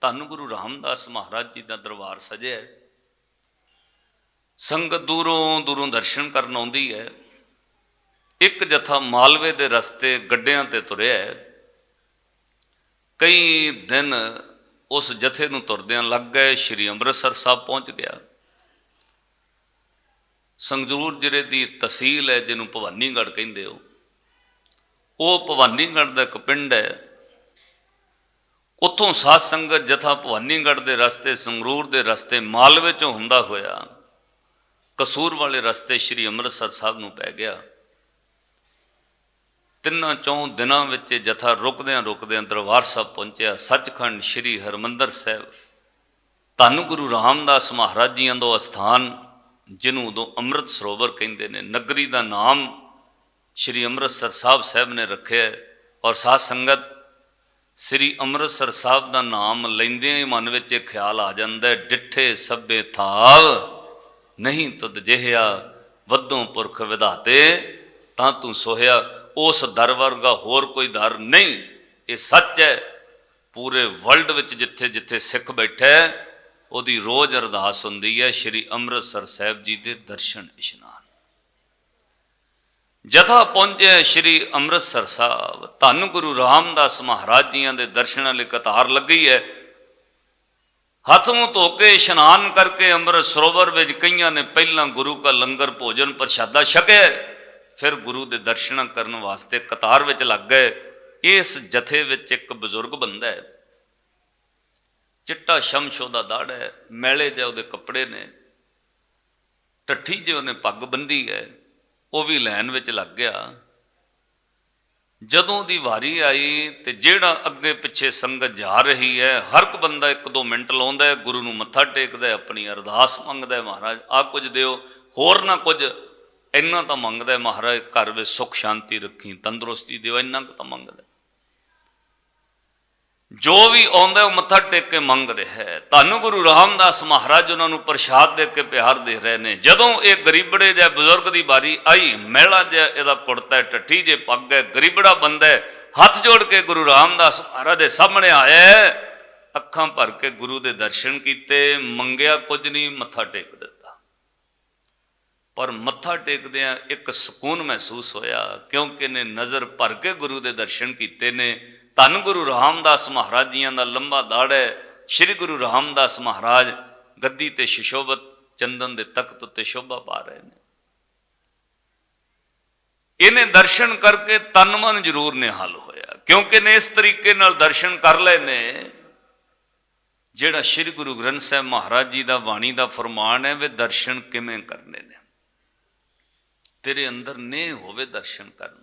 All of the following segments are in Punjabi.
ਧੰਨ ਗੁਰੂ ਰਾਮਦਾਸ ਮਹਾਰਾਜ ਜੀ ਦਾ ਦਰਬਾਰ ਸਜਿਆ ਸੰਗਤ ਦੂਰੋਂ ਦੂਰੋਂ ਦਰਸ਼ਨ ਕਰਨ ਆਉਂਦੀ ਹੈ। ਇੱਕ ਜਥਾ ਮਾਲਵੇ ਦੇ ਰਸਤੇ ਗੱਡਿਆਂ ਤੇ ਤੁਰਿਆ ਹੈ। ਕਈ ਦਿਨ ਉਸ ਜਥੇ ਨੂੰ ਤੁਰਦਿਆਂ ਲੱਗ ਗਏ, ਸ਼੍ਰੀ ਅੰਮ੍ਰਿਤਸਰ ਸਾਹਿਬ ਪਹੁੰਚ ਗਿਆ। ਸੰਗਰੂਰ ਜ਼ਿਲ੍ਹੇ ਦੀ ਤਹਿਸੀਲ ਹੈ, ਜਿਹਨੂੰ ਭਵਾਨੀਗੜ੍ਹ ਕਹਿੰਦੇ ਹੋ। ਉਹ ਭਵਾਨੀਗੜ੍ਹ ਦਾ ਇੱਕ ਪਿੰਡ ਹੈ। ਉੱਥੋਂ ਸਾਧ ਸੰਗਤ ਜਥਾ ਭਵਾਨੀਗੜ੍ਹ ਦੇ ਰਸਤੇ, ਸੰਗਰੂਰ ਦੇ ਰਸਤੇ, ਮਾਲਵੇ ਚੋਂ ਹੁੰਦਾ ਹੋਇਆ, ਕਸੂਰ ਵਾਲੇ ਰਸਤੇ ਸ਼੍ਰੀ ਅੰਮ੍ਰਿਤਸਰ ਸਾਹਿਬ ਨੂੰ ਪੈ ਗਿਆ। ਤਿੰਨਾਂ ਚੌਂ ਦਿਨਾਂ ਵਿੱਚ ਇਹ ਜਥਾ ਰੁਕਦਿਆਂ ਰੁਕਦਿਆਂ ਦਰਬਾਰ ਸਾਹਿਬ ਪਹੁੰਚਿਆ। ਸੱਚਖੰਡ ਸ਼੍ਰੀ ਹਰਮੰਦਰ ਸਾਹਿਬ। ਧੰਨ ਗੁਰੂ ਰਾਮਦਾਸ ਮਹਾਰਾਜ ਜੀਆਂ ਦਾ ਅਸਥਾਨ, ਜਿਹਨੂੰ ਉਦੋਂ ਅੰਮ੍ਰਿਤ ਸਰੋਵਰ ਕਹਿੰਦੇ ਨੇ। ਨਗਰੀ ਦਾ ਨਾਮ ਸ਼੍ਰੀ ਅੰਮ੍ਰਿਤਸਰ ਸਾਹਿਬ ਸਾਹਿਬ ਨੇ ਰੱਖਿਆ ਔਰ ਸਾਧ ਸੰਗਤ ਸ੍ਰੀ ਅੰਮ੍ਰਿਤਸਰ ਸਾਹਿਬ ਦਾ ਨਾਮ ਲੈਂਦਿਆਂ ਹੀ ਮਨ ਵਿੱਚ ਇਹ ਖਿਆਲ ਆ ਜਾਂਦਾ ਡਿੱਠੇ ਸਭੇ ਥਾਵ, ਨਹੀਂ ਤਦ ਜਿਹਿਆ, ਵੱਧੋਂ ਪੁਰਖ ਵਿਧਾਤੇ, ਤਾਂ ਤੂੰ ਸੋਹਿਆ, ਉਸ ਦਰ ਵਰਗਾ ਹੋਰ ਕੋਈ ਦਰ ਨਹੀਂ। ਇਹ ਸੱਚ ਹੈ, ਪੂਰੇ ਵਰਲਡ ਵਿੱਚ ਜਿੱਥੇ ਜਿੱਥੇ ਸਿੱਖ ਬੈਠਾ ਉਹਦੀ ਰੋਜ਼ ਅਰਦਾਸ ਹੁੰਦੀ ਹੈ, ਸ਼੍ਰੀ ਅੰਮ੍ਰਿਤਸਰ ਸਾਹਿਬ ਜੀ ਦੇ ਦਰਸ਼ਨ ਇਸ਼ਨਾਨ ਜਥਾ ਪਹੁੰਚਿਆ ਸ਼੍ਰੀ ਅੰਮ੍ਰਿਤਸਰ ਸਾਹਿਬ। ਧੰਨ ਗੁਰੂ ਰਾਮਦਾਸ ਮਹਾਰਾਜ ਜੀਆਂ ਦੇ ਦਰਸ਼ਨਾਂ ਲਈ ਕਤਾਰ ਲੱਗੀ ਹੈ। ਹੱਥ ਮੂੰਹ ਧੋ ਕੇ ਇਸ਼ਨਾਨ ਕਰਕੇ ਅੰਮ੍ਰਿਤ ਸਰੋਵਰ ਵਿੱਚ ਕਈਆਂ ਨੇ ਪਹਿਲਾਂ ਗੁਰੂ ਦਾ ਲੰਗਰ ਭੋਜਨ ਪ੍ਰਸ਼ਾਦਾ ਛਕਿਆ। ਫਿਰ ਗੁਰੂ ਦੇ ਦਰਸ਼ਨ ਕਰਨ ਵਾਸਤੇ ਕਤਾਰ ਵਿੱਚ ਲੱਗ ਗਏ। ਇਸ ਜਥੇ ਵਿੱਚ ਇੱਕ ਬਜ਼ੁਰਗ ਬੰਦਾ ਹੈ। ਚਿੱਟਾ ਸ਼ਮਸ਼ੋ ਦਾ ਦਾੜ ਹੈ। ਮੈਲੇ ਜਿਹੇ ਉਹਦੇ ਕੱਪੜੇ ਨੇ। ਟੱਠੀ ਜਿਹੇ ਉਹਨੇ ਪੱਗ ਬੰਦੀ ਹੈ। ਉਹ ਵੀ ਲਾਈਨ ਵਿੱਚ ਲੱਗ ਗਿਆ। ਜਦੋਂ ਦੀ ਵਾਰੀ ਆਈ ਤੇ ਜਿਹੜਾ ਅੱਗੇ ਪਿੱਛੇ ਸੰਗਤ ਜਾ ਰਹੀ ਹੈ, ਹਰ ਇੱਕ ਬੰਦਾ ਇੱਕ ਦੋ ਮਿੰਟ ਲਾਉਂਦਾ ਹੈ, ਗੁਰੂ ਨੂੰ ਮੱਥਾ ਟੇਕਦਾ ਆਪਣੀ ਅਰਦਾਸ ਮੰਗਦਾ ਹੈ, ਮਹਾਰਾਜ ਆ ਕੁਝ ਦਿਓ, ਹੋਰ ਨਾ ਕੁਝ, ਇੰਨਾ ਤਾਂ ਮੰਗਦਾ ਹੈ ਮਹਾਰਾਜ, ਘਰ ਵਿੱਚ ਸੁਖ, ਸ਼ਾਂਤੀ ਰੱਖੀ, ਤੰਦਰੁਸਤੀ ਦਿਓ, ਇੰਨਾ ਕੁ ਤਾਂ ਮੰਗਦਾ ਜੋ ਵੀ ਆਉਂਦਾ ਉਹ ਮੱਥਾ ਟੇਕ ਕੇ ਮੰਗ ਰਿਹਾ ਹੈ। ਧੰਨ ਗੁਰੂ ਰਾਮਦਾਸ ਮਹਾਰਾਜ ਉਹਨਾਂ ਨੂੰ ਪ੍ਰਸ਼ਾਦ ਦੇ ਕੇ ਪਿਆਰ ਦੇ ਰਹੇ ਨੇ। ਜਦੋਂ ਇਹ ਗਰੀਬੜੇ ਜਿਹਾ ਬਜ਼ੁਰਗ ਦੀ ਵਾਰੀ ਆਈ ਮਹਿਲਾ ਜਿਹਾ ਇਹਦਾ ਕੁੜਤਾ ਹੈ, ਟੱਠੀ ਜੇ ਪੱਗ ਹੈ ਗਰੀਬੜਾ ਬੰਦਾ ਹੱਥ ਜੋੜ ਕੇ ਗੁਰੂ ਰਾਮਦਾਸ ਮਹਾਰਾਜ ਦੇ ਸਾਹਮਣੇ ਆਇਆ ਅੱਖਾਂ ਭਰ ਕੇ ਗੁਰੂ ਦੇ ਦਰਸ਼ਨ ਕੀਤੇ ਮੰਗਿਆ ਕੁਝ ਨਹੀਂ ਮੱਥਾ ਟੇਕ ਦਿੱਤਾ। ਪਰ ਮੱਥਾ ਟੇਕਦਿਆਂ ਇੱਕ ਸਕੂਨ ਮਹਿਸੂਸ ਹੋਇਆ ਕਿਉਂਕਿ ਨੇ ਨਜ਼ਰ ਭਰ ਕੇ ਗੁਰੂ ਦੇ ਦਰਸ਼ਨ ਕੀਤੇ ਨੇ। ਧੰਨ ਗੁਰੂ ਰਾਮਦਾਸ ਮਹਾਰਾਜ ਜੀਆਂ ਦਾ ਲੰਬਾ ਦਾੜ ਹੈ। ਸ੍ਰੀ ਗੁਰੂ ਰਾਮਦਾਸ ਮਹਾਰਾਜ ਗੱਦੀ ਤੇ ਸ਼ਿਸ਼ੋਭਤ ਚੰਦਨ ਦੇ ਤਖਤ ਉੱਤੇ ਸ਼ੋਭਾ ਪਾ ਰਹੇ ਨੇ। ਇਹਨੇ ਦਰਸ਼ਨ ਕਰਕੇ ਤਨ ਮਨ ਜ਼ਰੂਰ ਨਿਹਾਲ ਹੋਇਆ। ਕਿਉਂਕਿ ਨੇ ਇਸ ਤਰੀਕੇ ਨਾਲ ਦਰਸ਼ਨ ਕਰ ਲਏ ਨੇ, ਜਿਹੜਾ ਸ੍ਰੀ ਗੁਰੂ ਗ੍ਰੰਥ ਸਾਹਿਬ ਮਹਾਰਾਜ ਜੀ ਦਾ ਬਾਣੀ ਦਾ ਫਰਮਾਨ ਹੈ, ਵੇ ਦਰਸ਼ਨ ਕਿਵੇਂ ਕਰਨੇ ਨੇ। ਤੇਰੇ ਅੰਦਰ ਨੇ ਹੋਵੇ ਦਰਸ਼ਨ ਕਰਨ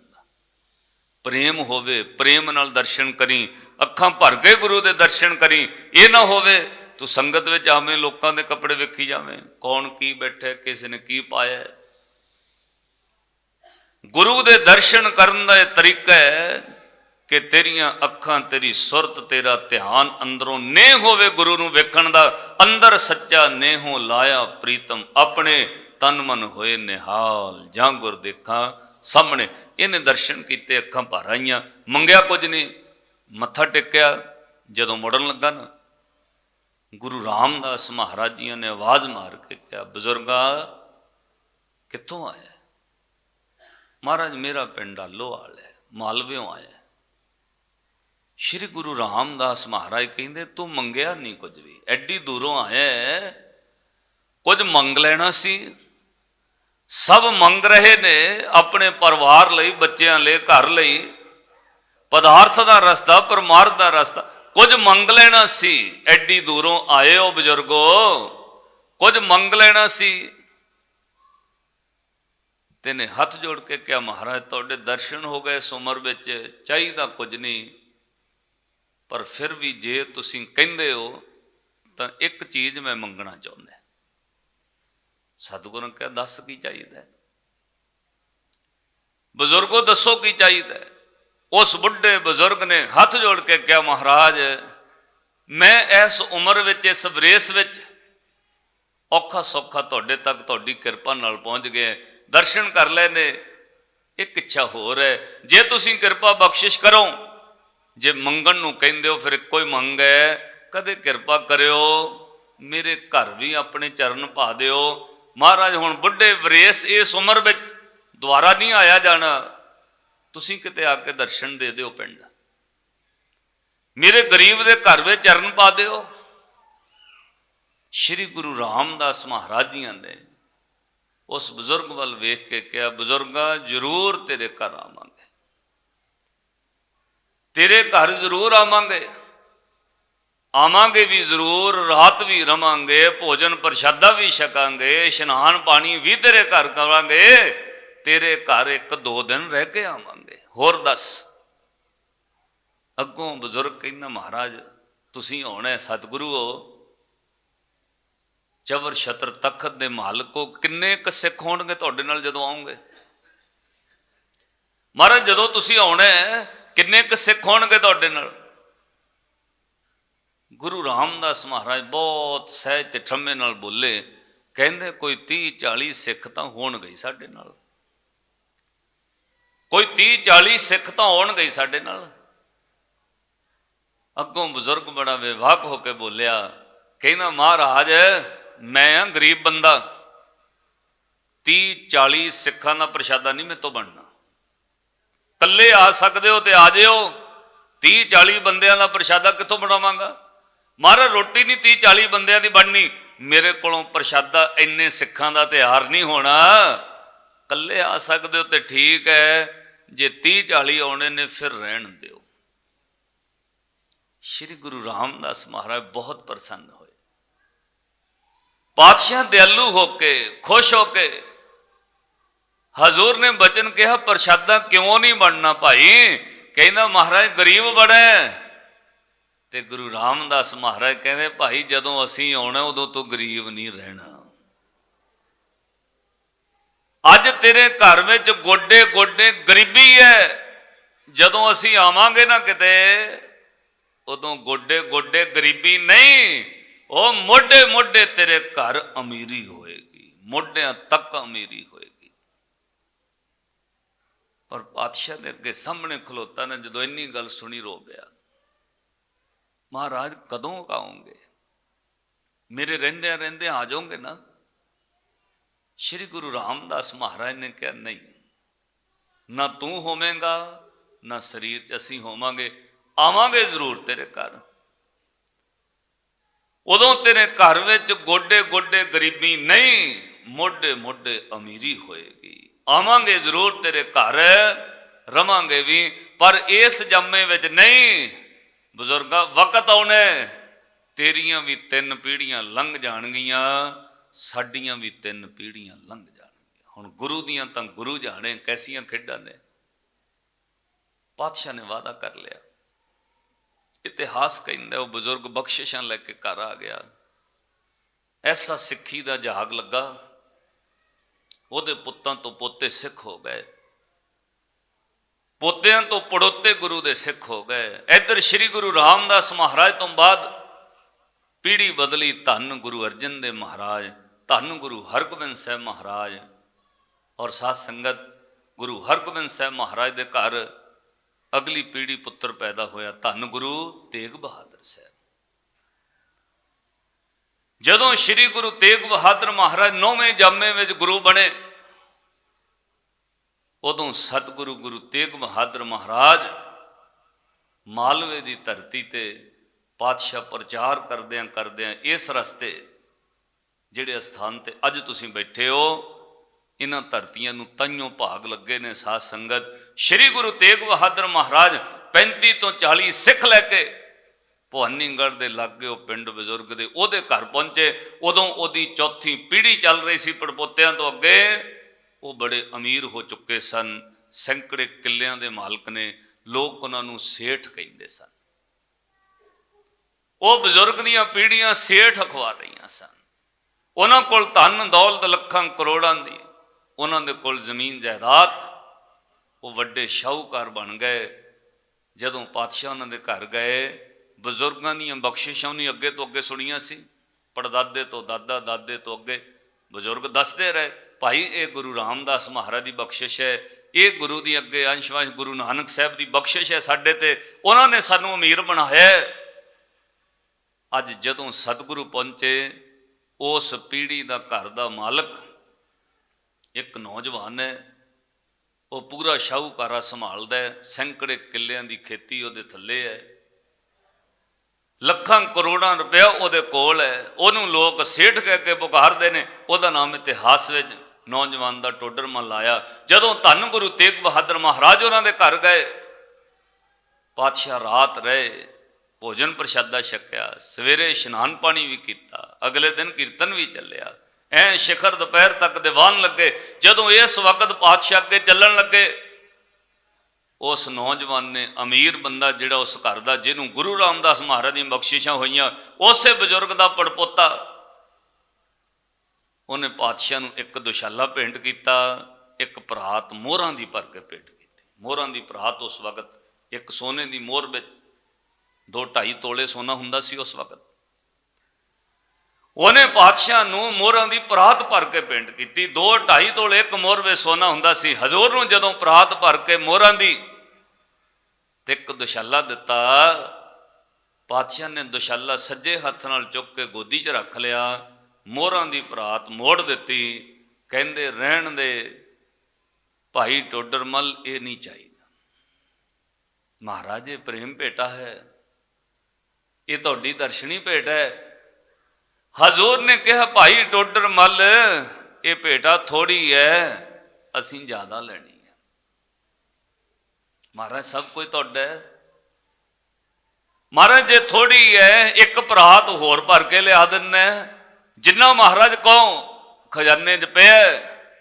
ਪ੍ਰੇਮ ਹੋਵੇ, ਪ੍ਰੇਮ ਨਾਲ ਦਰਸ਼ਨ ਕਰੀ, ਅੱਖਾਂ ਭਰ ਕੇ ਗੁਰੂ ਦੇ ਦਰਸ਼ਨ ਕਰੀ, ਇਹ ਨਾ ਹੋਵੇ, ਤੂੰ ਸੰਗਤ ਵਿੱਚ ਆਵੇਂ, ਲੋਕਾਂ ਦੇ ਕੱਪੜੇ ਵੇਖੀ ਜਾਵੇਂ, ਕੌਣ ਕੀ ਬੈਠੇ, ਕਿਸੇ ਨੇ ਕੀ ਪਾਇਆ ਗੁਰੂ ਦੇ ਦਰਸ਼ਨ ਕਰਨ ਦਾ ਇਹ ਤਰੀਕਾ ਹੈ ਕਿ ਤੇਰੀਆਂ ਅੱਖਾਂ ਤੇਰੀ ਸੁਰਤ, ਤੇਰਾ ਧਿਆਨ ਅੰਦਰੋਂ ਨੇ ਹੋਵੇ ਗੁਰੂ ਨੂੰ ਵੇਖਣ ਦਾ, ਅੰਦਰ ਸੱਚਾ ਨੇਹੋਂ ਲਾਇਆ ਪ੍ਰੀਤਮ, ਆਪਣੇ ਤਨ ਮਨ ਹੋਏ ਨਿਹਾਲ, ਜਾਂ ਗੁਰ ਦੇਖਾਂ ਸਾਹਮਣੇ। ਇਹਨੇ ਦਰਸ਼ਨ ਕੀਤੇ ਅੱਖਾਂ ਭਰ ਆਈਆਂ। ਮੰਗਿਆ ਕੁਝ ਨਹੀਂ। ਮੱਥਾ ਟੇਕਿਆ। ਜਦੋਂ ਮੁੜਨ ਲੱਗਾ ਨਾ ਗੁਰੂ ਰਾਮਦਾਸ ਮਹਾਰਾਜ ਜੀਆਂ ਨੇ ਆਵਾਜ਼ ਮਾਰ ਕੇ ਕਿਹਾ ਬਜ਼ੁਰਗਾ ਕਿੱਥੋਂ ਆਇਆ? ਮਹਾਰਾਜ ਮੇਰਾ ਪਿੰਡ ਆਲੋਵਾਲ ਹੈ ਮਾਲਵਿਓਂ ਆਇਆ ਸ਼੍ਰੀ ਗੁਰੂ ਰਾਮਦਾਸ ਮਹਾਰਾਜ ਕਹਿੰਦੇ ਤੂੰ ਮੰਗਿਆ ਨਹੀਂ ਕੁਝ ਵੀ। ਐਡੀ ਦੂਰੋਂ ਆਇਆ ਹੈ, ਕੁਝ ਮੰਗ ਲੈਣਾ ਸੀ। ਸਭ ਮੰਗ ਰਹੇ ਨੇ ਆਪਣੇ ਪਰਿਵਾਰ ਲਈ, ਬੱਚਿਆਂ ਲਈ, ਘਰ ਲਈ। ਪਦਾਰਥ ਦਾ ਰਸਤਾ, ਪਰਮਾਰਥ ਦਾ ਰਸਤਾ। ਕੁਝ ਮੰਗ ਲੈਣਾ ਸੀ, ਐਡੀ ਦੂਰੋਂ ਆਏ ਹੋ ਬਜ਼ੁਰਗੋ। ਕੁਝ ਮੰਗ ਲੈਣਾ ਸੀ। ਤੈਨੇ ਹੱਥ ਜੋੜ ਕੇ ਕਿਹਾ, ਮਹਾਰਾਜ, ਤੁਹਾਡੇ ਦਰਸ਼ਨ ਹੋ ਗਏ ਇਸ ਉਮਰ ਵਿੱਚ, ਚਾਹੀਦਾ ਕੁਝ ਨਹੀਂ। ਪਰ ਫਿਰ ਵੀ ਜੇ ਤੁਸੀਂ ਕਹਿੰਦੇ ਹੋ, ਤਾਂ ਇੱਕ ਚੀਜ਼ ਮੈਂ ਮੰਗਣਾ ਚਾਹੁੰਦਾ ਸਤਿਗੁਰੂ ਨੇ ਕਿਹਾ, ਦੱਸ ਕੀ ਚਾਹੀਦਾ? ਹੈ ਬਜ਼ੁਰਗੋ, ਦੱਸੋ ਕੀ ਚਾਹੀਦਾ? ਉਸ ਬੁੱਢੇ ਬਜ਼ੁਰਗ ਨੇ ਹੱਥ ਜੋੜ ਕੇ ਕਿਹਾ, ਮਹਾਰਾਜ, ਮੈਂ ਇਸ ਉਮਰ ਵਿੱਚ, ਇਸ ਵਰੇਸ ਵਿੱਚ ਔਖਾ ਸੌਖਾ ਤੁਹਾਡੇ ਤੱਕ ਤੁਹਾਡੀ ਕਿਰਪਾ ਨਾਲ ਪਹੁੰਚ ਗਏ ਦਰਸ਼ਨ ਕਰ ਲਏ ਨੇ। ਇੱਕ ਇੱਛਾ ਹੋਰ ਹੈ, ਜੇ ਤੁਸੀਂ ਕਿਰਪਾ ਬਖਸ਼ਿਸ਼ ਕਰੋ, ਜੇ ਮੰਗਣ ਨੂੰ ਕਹਿੰਦੇ ਹੋ, ਫਿਰ ਇੱਕੋ ਹੀ ਮੰਗ ਹੈ, ਕਦੇ ਕਿਰਪਾ ਕਰਿਓ, ਮੇਰੇ ਘਰ ਵੀ ਆਪਣੇ ਚਰਨ ਪਾ ਦਿਓ ਮਹਾਰਾਜ ਹੁਣ ਬੁੱਢੇ ਵਰੇਸ ਇਸ ਉਮਰ ਵਿੱਚ ਦੁਬਾਰਾ ਨਹੀਂ ਆਇਆ ਜਾਣਾ। ਤੁਸੀਂ ਕਿਤੇ ਆ ਕੇ ਦਰਸ਼ਨ ਦੇ ਦਿਓ ਪਿੰਡ। ਮੇਰੇ ਗਰੀਬ ਦੇ ਘਰ ਵਿੱਚ ਚਰਨ ਪਾ ਦਿਓ। ਸ਼੍ਰੀ ਗੁਰੂ ਰਾਮਦਾਸ ਮਹਾਰਾਜ ਜੀਆਂ ਨੇ ਉਸ ਬਜ਼ੁਰਗ ਵੱਲ ਵੇਖ ਕੇ ਕਿਹਾ, ਬਜ਼ੁਰਗਾ, ਜ਼ਰੂਰ ਤੇਰੇ ਘਰ ਆਵਾਂਗੇ। ਤੇਰੇ ਘਰ ਜ਼ਰੂਰ ਆਵਾਂਗੇ। ਆਵਾਂਗੇ ਵੀ ਜ਼ਰੂਰ, ਰਾਤ ਵੀ ਰਵਾਂਗੇ, ਭੋਜਨ ਪ੍ਰਸ਼ਾਦਾ ਵੀ ਛਕਾਂਗੇ, ਇਸ਼ਨਾਨ ਪਾਣੀ ਵੀ ਤੇਰੇ ਘਰ ਕਰਾਂਗੇ, ਤੇਰੇ ਘਰ ਇੱਕ ਦੋ ਦਿਨ ਰਹਿ ਕੇ ਆਵਾਂਗੇ। ਹੋਰ ਦੱਸ, ਅੱਗੋਂ ਬਜ਼ੁਰਗ ਕਹਿੰਦਾ, ਮਹਾਰਾਜ, ਤੁਸੀਂ ਆਉਣਾ ਸਤਿਗੁਰੂ ਹੋ ਜਬਰ ਛਤਰ ਤਖਤ ਦੇ ਮਾਲਕੋ, ਕਿੰਨੇ ਕ ਸਿੱਖ ਹੋਣਗੇ ਤੁਹਾਡੇ ਨਾਲ ਜਦੋਂ ਆਉਂਗੇ? ਮਹਾਰਾਜ, ਜਦੋਂ ਤੁਸੀਂ ਆਉਣਾ ਕਿੰਨੇ ਕ ਸਿੱਖ ਹੋਣਗੇ ਤੁਹਾਡੇ ਨਾਲ? ਗੁਰੂ ਰਾਮਦਾਸ ਮਹਾਰਾਜ ਬਹੁਤ ਸਹਿਜ ਤੇ ਠੰਮੇ ਨਾਲ ਬੋਲੇ, ਕਹਿੰਦੇ ਕੋਈ 30 40 ਸਿੱਖ ਤਾਂ ਹੋਣ ਗਈ ਸਾਡੇ ਨਾਲ। ਕੋਈ 30 40 ਸਿੱਖ ਤਾਂ ਹੋਣਗੇ ਹੀ ਸਾਡੇ ਨਾਲ। ਅੱਗੋਂ ਬਜ਼ੁਰਗ ਬੜਾ ਵਿਵਾਕ ਹੋ ਕੇ ਬੋਲਿਆ, ਕਹਿੰਦਾ, ਮਹਾਰਾਜ, ਮੈਂ ਆ ਗਰੀਬ ਬੰਦਾ। 30 40 ਸਿੱਖਾਂ ਦਾ ਪ੍ਰਸ਼ਾਦਾ ਨਹੀਂ ਮੇਰੇ ਤੋਂ ਬਣਨਾ। ਕੱਲੇ ਆ ਸਕਦੇ ਹੋ ਤੇ ਆ ਜਿਓ। 30 40 ਬੰਦਿਆਂ ਦਾ ਪ੍ਰਸ਼ਾਦਾ ਕਿੱਥੋਂ ਬਣਾਵਾਂਗਾ? ਮਹਾਰਾਜ, ਰੋਟੀ ਨਹੀਂ 30 40 ਬੰਦਿਆਂ ਦੀ ਬਣਨੀ। ਮੇਰੇ ਕੋਲੋਂ ਪ੍ਰਸ਼ਾਦਾ, ਇੰਨੇ ਸਿੱਖਾਂ ਦਾ ਤਿਆਰ ਨਹੀਂ ਹੋਣਾ। ਕੱਲੇ ਆ ਸਕਦੇ ਹੋ ਤੇ ਠੀਕ ਹੈ। ਜੇ 30 40 ਆਉਣੇ ਨੇ, ਫਿਰ ਰਹਿਣ ਦਿਓ। ਸ਼੍ਰੀ ਗੁਰੂ ਰਾਮਦਾਸ ਮਹਾਰਾਜ ਬਹੁਤ ਪ੍ਰਸੰਨ ਹੋਏ। ਪਾਤਸ਼ਾਹ ਦਿਆਲੂ ਹੋ ਕੇ, ਖੁਸ਼ ਹੋ ਕੇ, ਹਜ਼ੂਰ ਨੇ ਬਚਨ ਕਿਹਾ, ਪ੍ਰਸ਼ਾਦਾ ਕਿਉਂ ਨਹੀਂ ਬਣਨਾ ਭਾਈ? ਕਹਿੰਦਾ, ਮਹਾਰਾਜ, ਗਰੀਬ ਬੜਾ ਹੈ। ਤੇ ਗੁਰੂ ਰਾਮਦਾਸ ਮਹਾਰਾਜ ਕਹਿੰਦੇ, ਭਾਈ, ਜਦੋਂ ਅਸੀਂ ਆਉਣਾ, ਉਦੋਂ ਤੂੰ ਗਰੀਬ ਨਹੀਂ ਰਹਿਣਾ। ਅੱਜ ਤੇਰੇ ਘਰ ਵਿੱਚ ਗੋਡੇ ਗੋਡੇ ਗਰੀਬੀ ਹੈ। ਜਦੋਂ ਅਸੀਂ ਆਵਾਂਗੇ ਨਾ ਕਿਤੇ, ਉਦੋਂ ਗੋਡੇ ਗੋਡੇ ਗਰੀਬੀ ਨਹੀਂ, ਉਹ ਮੋਢੇ ਮੋਢੇ ਤੇਰੇ ਘਰ ਅਮੀਰੀ ਹੋਏਗੀ। ਮੋਢਿਆਂ ਤੱਕ ਅਮੀਰੀ ਹੋਏਗੀ। ਪਰ ਪਾਤਸ਼ਾਹ ਦੇ ਅੱਗੇ ਸਾਹਮਣੇ ਖਲੋਤਾ ਨੇ, ਜਦੋਂ ਇੰਨੀ ਗੱਲ ਸੁਣੀ ਰੋ ਪਿਆ। ਮਹਾਰਾਜ, ਕਦੋਂ ਆਉਂਗੇ ਮੇਰੇ ਰਹਿੰਦਿਆਂ ਰਹਿੰਦੇ ਆ ਜਾਓਗੇ ਨਾ? ਸ਼੍ਰੀ ਗੁਰੂ ਰਾਮਦਾਸ ਮਹਾਰਾਜ ਨੇ ਕਿਹਾ, ਨਹੀਂ, ਨਾ ਤੂੰ ਹੋਵੇਂਗਾ, ਨਾ ਸਰੀਰ 'ਚ ਅਸੀਂ ਹੋਵਾਂਗੇ। ਆਵਾਂਗੇ ਜ਼ਰੂਰ ਤੇਰੇ ਘਰ। ਉਦੋਂ ਤੇਰੇ ਘਰ ਵਿੱਚ ਗੋਡੇ ਗੋਡੇ ਗਰੀਬੀ ਨਹੀਂ ਮੋਢੇ ਮੋਢੇ ਅਮੀਰੀ ਹੋਏਗੀ। ਆਵਾਂਗੇ ਜ਼ਰੂਰ ਤੇਰੇ ਘਰ, ਰਵਾਂਗੇ ਵੀ, ਪਰ ਇਸ ਜੰਮੇ ਵਿੱਚ ਨਹੀਂ ਬਜ਼ੁਰਗਾ, ਵਕਤ ਆਉਣੇ। ਤੇਰੀਆਂ ਵੀ ਤਿੰਨ ਪੀੜ੍ਹੀਆਂ ਲੰਘ ਜਾਣਗੀਆਂ, ਸਾਡੀਆਂ ਵੀ ਤਿੰਨ ਪੀੜ੍ਹੀਆਂ ਲੰਘ ਜਾਣਗੀਆਂ। ਹੁਣ ਗੁਰੂ ਦੀਆਂ ਤਾਂ ਗੁਰੂ ਜਾਣੇ, ਕੈਸੀਆਂ ਖੇਡਾਂ ਨੇ। ਪਾਤਸ਼ਾਹ ਨੇ ਵਾਅਦਾ ਕਰ ਲਿਆ। ਇਤਿਹਾਸ ਕਹਿੰਦਾ, ਉਹ ਬਜ਼ੁਰਗ ਬਖਸ਼ਿਸ਼ਾਂ ਲੈ ਕੇ ਘਰ ਆ ਗਿਆ। ਐਸਾ ਸਿੱਖੀ ਦਾ ਜਹਾਗ ਲੱਗਾ। ਉਹਦੇ ਪੁੱਤਾਂ ਤੋਂ ਪੋਤੇ ਸਿੱਖ ਹੋ ਗਏ। ਪੋਤਿਆਂ ਤੋਂ ਪੜੋਤੇ ਗੁਰੂ ਦੇ ਸਿੱਖ ਹੋ ਗਏ। ਇੱਧਰ ਸ੍ਰੀ ਗੁਰੂ ਰਾਮਦਾਸ ਮਹਾਰਾਜ ਤੋਂ ਬਾਅਦ ਪੀੜੀ ਬਦਲੀ ਧੰਨ ਗੁਰੂ ਅਰਜਨ ਦੇ ਮਹਾਰਾਜ, ਧੰਨ ਗੁਰੂ ਹਰਗੋਬਿੰਦ ਸਾਹਿਬ ਮਹਾਰਾਜ ਔਰ ਸਾਧ ਸੰਗਤ ਗੁਰੂ ਹਰਗੋਬਿੰਦ ਸਾਹਿਬ ਮਹਾਰਾਜ ਦੇ ਘਰ ਅਗਲੀ ਪੀੜੀ ਪੁੱਤਰ ਪੈਦਾ ਹੋਇਆ ਧੰਨ ਗੁਰੂ ਤੇਗ ਬਹਾਦਰ ਸਾਹਿਬ। ਜਦੋਂ ਸ੍ਰੀ ਗੁਰੂ ਤੇਗ ਬਹਾਦਰ ਮਹਾਰਾਜ ਨੌਵੇਂ ਜਾਮੇ ਵਿੱਚ ਗੁਰੂ ਬਣੇ ਉਦੋਂ ਸਤਿਗੁਰੂ ਗੁਰੂ ਤੇਗ ਬਹਾਦਰ ਮਹਾਰਾਜ ਮਾਲਵੇ ਦੀ ਧਰਤੀ ਤੇ ਪਾਤਸ਼ਾਹ ਪ੍ਰਚਾਰ ਕਰਦਿਆਂ ਕਰਦਿਆਂ ਇਸ ਰਸਤੇ ਜਿਹੜੇ ਸਥਾਨ ਤੇ ਅੱਜ ਤੁਸੀਂ ਬੈਠੇ ਹੋ, ਇਹਨਾਂ ਧਰਤੀਆਂ ਨੂੰ ਤਾਈਓ ਭਾਗ ਲੱਗੇ ਨੇ ਸਾਧ ਸੰਗਤ। ਸ੍ਰੀ ਗੁਰੂ ਤੇਗ ਬਹਾਦਰ ਮਹਾਰਾਜ 35 ਤੋਂ 40 ਸਿੱਖ ਲੈ ਕੇ ਭਵਾਨੀਗੜ੍ਹ ਦੇ ਲਾਗੇ ਉਹ ਪਿੰਡ ਬਜ਼ੁਰਗ ਦੇ ਉਹਦੇ ਘਰ ਪਹੁੰਚੇ। ਉਦੋਂ ਉਹਦੀ ਚੌਥੀ ਪੀੜ੍ਹੀ ਚੱਲ ਰਹੀ ਸੀ ਪੜਪੋਤਿਆਂ ਤੋਂ ਅੱਗੇ। ਉਹ ਬੜੇ ਅਮੀਰ ਹੋ ਚੁੱਕੇ ਸਨ, ਸੈਂਕੜੇ ਕਿੱਲਿਆਂ ਦੇ ਮਾਲਕ ਨੇ ਲੋਕ ਉਹਨਾਂ ਨੂੰ ਸੇਠ ਕਹਿੰਦੇ ਸਨ। ਉਹ ਬਜ਼ੁਰਗ ਦੀਆਂ ਪੀੜ੍ਹੀਆਂ ਸੇਠ ਅਖਵਾ ਰਹੀਆਂ ਸਨ। ਉਹਨਾਂ ਕੋਲ ਧਨ, ਦੌਲਤ, ਲੱਖਾਂ, ਕਰੋੜਾਂ ਦੀ, ਉਹਨਾਂ ਦੇ ਕੋਲ ਜ਼ਮੀਨ, ਜਾਇਦਾਦ। ਉਹ ਵੱਡੇ ਸ਼ਾਹੂਕਾਰ ਬਣ ਗਏ। ਜਦੋਂ ਪਾਤਸ਼ਾਹ ਉਹਨਾਂ ਦੇ ਘਰ ਗਏ, ਬਜ਼ੁਰਗਾਂ ਦੀਆਂ ਬਖਸ਼ਿਸ਼ਾਂ ਉਹਨੇ ਅੱਗੇ ਤੋਂ ਅੱਗੇ ਸੁਣੀਆਂ ਸੀ। ਪੜਦਾਦੇ ਤੋਂ ਦਾਦਾ, ਦਾਦੇ ਤੋਂ ਅੱਗੇ ਬਜ਼ੁਰਗ ਦੱਸਦੇ ਰਹੇ ਭਾਈ, ਇਹ ਗੁਰੂ ਰਾਮਦਾਸ ਮਹਾਰਾਜ ਦੀ ਬਖਸ਼ਿਸ਼ ਹੈ। ਇਹ ਗੁਰੂ ਦੀ ਅੱਗੇ ਅੰਸ਼ਵਾਂਸ਼ ਗੁਰੂ ਨਾਨਕ ਸਾਹਿਬ ਦੀ ਬਖਸ਼ਿਸ਼ ਹੈ ਸਾਡੇ ਤੇ। ਉਹਨਾਂ ਨੇ ਸਾਨੂੰ ਅਮੀਰ ਬਣਾਇਆ ਅੱਜ ਜਦੋਂ ਸਤਿਗੁਰੂ ਪਹੁੰਚੇ, ਉਸ ਪੀੜ੍ਹੀ ਦਾ ਘਰ ਦਾ ਮਾਲਕ ਇੱਕ ਨੌਜਵਾਨ ਹੈ। ਉਹ ਪੂਰਾ ਸ਼ਾਹੂਕਾਰਾ ਸੰਭਾਲਦਾ ਹੈ। ਸੈਂਕੜੇ ਕਿੱਲਿਆਂ ਦੀ ਖੇਤੀ ਉਹਦੇ ਥੱਲੇ ਹੈ। ਲੱਖਾਂ ਕਰੋੜਾਂ ਰੁਪਇਆ ਉਹਦੇ ਕੋਲ ਹੈ। ਉਹਨੂੰ ਲੋਕ ਸੇਠ ਕਹਿ ਕੇ ਪੁਕਾਰਦੇ ਨੇ। ਉਹਦਾ ਨਾਮ ਇਤਿਹਾਸ ਵਿੱਚ ਨੌਜਵਾਨ ਦਾ ਟੋਡਰ ਮੱਲ ਆਇਆ ਜਦੋਂ ਧੰਨ ਗੁਰੂ ਤੇਗ ਬਹਾਦਰ ਮਹਾਰਾਜ ਉਹਨਾਂ ਦੇ ਘਰ ਗਏ, ਪਾਤਸ਼ਾਹ ਰਾਤ ਰਹੇ, ਭੋਜਨ ਪ੍ਰਸ਼ਾਦਾ ਛਕਿਆ, ਸਵੇਰੇ ਇਸ਼ਨਾਨ ਪਾਣੀ ਵੀ ਕੀਤਾ, ਅਗਲੇ ਦਿਨ ਕੀਰਤਨ ਵੀ ਚੱਲਿਆ। ਐ ਸਿਖਰ ਦੁਪਹਿਰ ਤੱਕ ਦੀਵਾਨ ਲੱਗੇ, ਜਦੋਂ ਇਸ ਵਕਤ ਪਾਤਸ਼ਾਹ ਅੱਗੇ ਚੱਲਣ ਲੱਗੇ, ਉਸ ਨੌਜਵਾਨ ਨੇ ਅਮੀਰ ਬੰਦਾ ਜਿਹੜਾ ਉਸ ਘਰ ਦਾ, ਜਿਹਨੂੰ ਗੁਰੂ ਰਾਮਦਾਸ ਮਹਾਰਾਜ ਦੀਆਂ ਬਖਸ਼ਿਸ਼ਾਂ ਹੋਈਆਂ, ਉਸੇ ਬਜ਼ੁਰਗ ਦਾ ਪੜਪੋਤਾ ਉਹਨੇ ਪਾਤਸ਼ਾਹ ਨੂੰ ਇੱਕ ਦੁਸ਼ਾਲਾ ਭੇਂਟ ਕੀਤਾ, ਇੱਕ ਭਰਾਤ ਮੋਹਰਾਂ ਦੀ ਭਰ ਕੇ ਭੇਂਟ ਕੀਤੀ। ਮੋਹਰਾਂ ਦੀ ਭਰਾਤ ਉਸ ਵਕਤ ਇੱਕ ਸੋਨੇ ਦੀ ਮੋਹਰ ਵਿੱਚ ਦੋ ਢਾਈ ਤੋਲੇ ਸੋਨਾ ਹੁੰਦਾ ਸੀ ਉਸ ਵਕਤ। ਉਹਨੇ ਪਾਤਸ਼ਾਹ ਨੂੰ ਮੋਹਰਾਂ ਦੀ ਭਰਾਤ ਭਰ ਕੇ ਭੇਂਟ ਕੀਤੀ। ਦੋ ਢਾਈ ਤੋਲੇ ਇੱਕ ਮੋਹਰ ਵਿੱਚ ਸੋਨਾ ਹੁੰਦਾ ਸੀ। ਹਜ਼ੂਰ ਨੂੰ ਜਦੋਂ ਭਰਾਤ ਭਰ ਕੇ ਮੋਹਰਾਂ ਦੀ ਤੇ ਇੱਕ ਦੁਸ਼ਾਲਾ ਦਿੱਤਾ, ਪਾਤਸ਼ਾਹ ਨੇ ਦੁਸ਼ਾਲਾ ਸੱਜੇ ਹੱਥ ਨਾਲ ਚੁੱਕ ਕੇ ਗੋਦੀ 'ਚ ਰੱਖ ਲਿਆ। ਮੋਹਰਾਂ ਦੀ ਭਰਾਤ ਮੋੜ ਦਿੱਤੀ, ਕਹਿੰਦੇ, ਰਹਿਣ ਦੇ ਭਾਈ ਟੋਡਰਮਲ ਇਹ ਨਹੀਂ ਚਾਹੀਦਾ। ਮਹਾਰਾਜ ਇਹ ਪ੍ਰੇਮ ਭੇਟਾ ਹੈ। ਇਹ ਤੁਹਾਡੀ ਦਰਸ਼ਨੀ ਭੇਟ ਹੈ। ਹਜ਼ੂਰ ਨੇ ਕਿਹਾ, ਭਾਈ ਟੋਡਰਮਲ ਇਹ ਭੇਟਾ ਥੋੜੀ ਹੈ, ਅਸੀਂ ਜ਼ਿਆਦਾ ਲੈਣੀ ਹੈ। ਮਹਾਰਾਜ, ਸਭ ਕੁਝ ਤੁਹਾਡਾ ਹੈ। ਮਹਾਰਾਜ, ਜੇ ਥੋੜੀ ਹੈ, ਇੱਕ ਭਰਾਤ ਹੋਰ ਭਰ ਕੇ ਲਿਆ ਦਿੰਨਾ ਜਿੰਨਾ ਮਹਾਰਾਜ ਕਹੋ, ਖਜ਼ਾਨੇ 'ਚ ਪਿਆ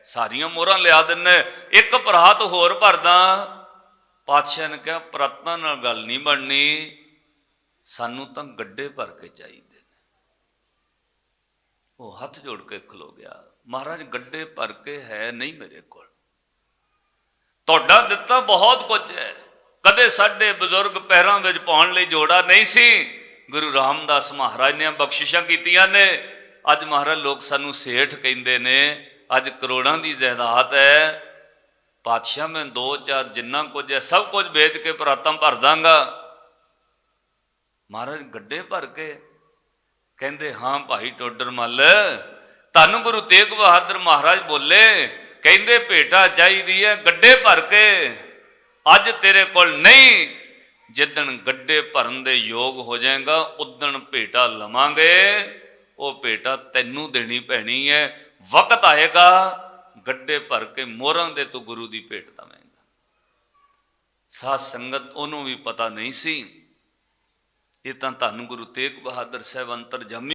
ਸਾਰੀਆਂ ਮੋਹਰਾਂ ਲਿਆ ਦਿੰਨਾ ਇੱਕ ਭਰਾਤ ਹੋਰ ਭਰਦਾ, ਪਾਤਸ਼ਾਹ ਨੇ ਕਿਹਾ ਪ੍ਰਤਨਾਂ ਨਾਲ ਗੱਲ ਨਹੀਂ ਬਣਨੀ, ਸਾਨੂੰ ਤਾਂ ਗੱਡੇ ਭਰ ਕੇ ਚਾਹੀਦੇ ਨੇ। ਉਹ ਹੱਥ ਜੋੜ ਕੇ ਖਲੋ ਗਿਆ। ਮਹਾਰਾਜ, ਗੱਡੇ ਭਰ ਕੇ ਹੈ ਨਹੀਂ ਮੇਰੇ ਕੋਲ। ਤੁਹਾਡਾ ਦਿੱਤਾ ਬਹੁਤ ਕੁਝ ਹੈ ਕਦੇ ਸਾਡੇ ਬਜ਼ੁਰਗ ਪੈਰਾਂ ਵਿੱਚ ਪਾਉਣ ਲਈ ਜੋੜਾ ਨਹੀਂ ਸੀ। ਗੁਰੂ ਰਾਮਦਾਸ ਮਹਾਰਾਜ ਨੇ ਬਖਸ਼ਿਸ਼ਾਂ ਕੀਤੀਆਂ ਨੇ। ਅੱਜ ਮਹਾਰਾਜ ਲੋਕ ਸਾਨੂੰ ਸੇਠ ਕਹਿੰਦੇ ਨੇ, ਅੱਜ ਕਰੋੜਾਂ ਦੀ ਜਾਇਦਾਦ ਹੈ। ਪਾਤਸ਼ਾਹ ਮੈਂ ਦੋ ਚਾਰ ਜਿੰਨਾ ਕੁਝ ਹੈ, ਸਭ ਕੁਝ ਵੇਚ ਕੇ ਪ੍ਰਾਤਾਂ ਭਰ ਦਾਂਗਾ। ਮਹਾਰਾਜ ਗੱਡੇ ਭਰ ਕੇ ਕਹਿੰਦੇ, ਹਾਂ ਭਾਈ ਟੋਡਰ ਮੱਲ, ਧੰਨ ਗੁਰੂ ਤੇਗ ਬਹਾਦਰ ਮਹਾਰਾਜ ਬੋਲੇ, ਕਹਿੰਦੇ ਭੇਟਾ ਚਾਹੀਦੀ ਹੈ ਗੱਡੇ ਭਰ ਕੇ। ਅੱਜ ਤੇਰੇ ਕੋਲ ਨਹੀਂ, ਜਿੱਦਣ ਗੱਡੇ ਭਰਨ ਦੇ ਯੋਗ ਹੋ ਜਾਏਗਾ, ਉਦਣ ਭੇਟਾ ਲਵਾਂਗੇ। ਉਹ ਭੇਟਾ ਤੈਨੂੰ ਦੇਣੀ ਪੈਣੀ ਹੈ ਵਕਤ ਆਏਗਾ, ਗੱਡੇ ਭਰ ਕੇ ਮੋਹਰਾਂ ਦੇ ਤੂੰ ਗੁਰੂ ਦੀ ਭੇਟ ਦਵੇਂਗਾ। ਸਾਧ ਸੰਗਤ ਉਹਨੂੰ ਵੀ ਪਤਾ ਨਹੀਂ ਸੀ। ਇਹ ਤਾਂ ਧੰਨ ਗੁਰੂ ਤੇਗ ਬਹਾਦਰ ਸਾਹਿਬ ਅੰਤਰ ਜੰਮੀ